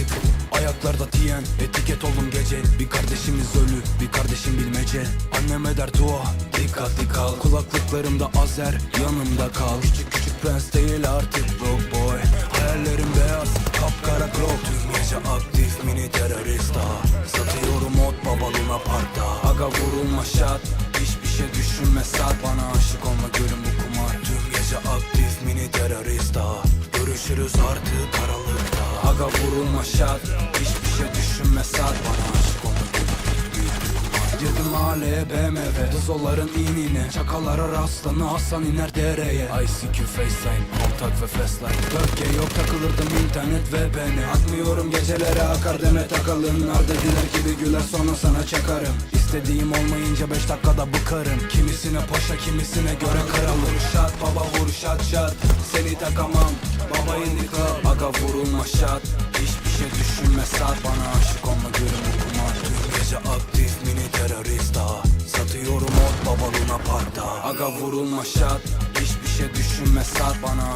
başladık Ayaklarda tiyen etiket oldum gece. Bir kardeşimiz ölü bir kardeşim bilmece. Anneme der dua dikkatli kal Kulaklıklarımda azer yanımda kal. Küçük küçük prens değil artık broke boy. Hayallerim beyaz kapkara glow Tüm gece aktif mini terörist daha Satıyorum ot baba Luna Park'ta. Aga vurulma şat Hiçbir şey düşünme sat. Bana aşık olma gülüm bu kumar. Tüm gece aktif mini terörist daha Görüşürüz artık aralıkta Aga vurulma şat Hiçbir şey düşünme sat Bana aşık kumar Girdim mahalleye BMW Dızoların inine. Çakalara rastlanı Hasan iner dereye ICQ FaceTime Kontak ve Fastline 4G yok takılırdım internet ve beni. Atmıyorum gecelere akar deme takalın Nar dediler gibi güler sonra sana çakarım. İstediğim olmayınca 5 dakikada bıkarım. Kimisine paşa kimisine göre kara Vur şat baba vur şat şat Seni takamam baba indi club Aga vurulma şat Hiçbir şey düşünme sat. Bana aşık olma gülüm bu kumar Tüm gece aktif mini terörist daha Satıyorum ot baba Luna Park'ta. Aga vurulma şat Hiçbir şey düşünme sat. Bana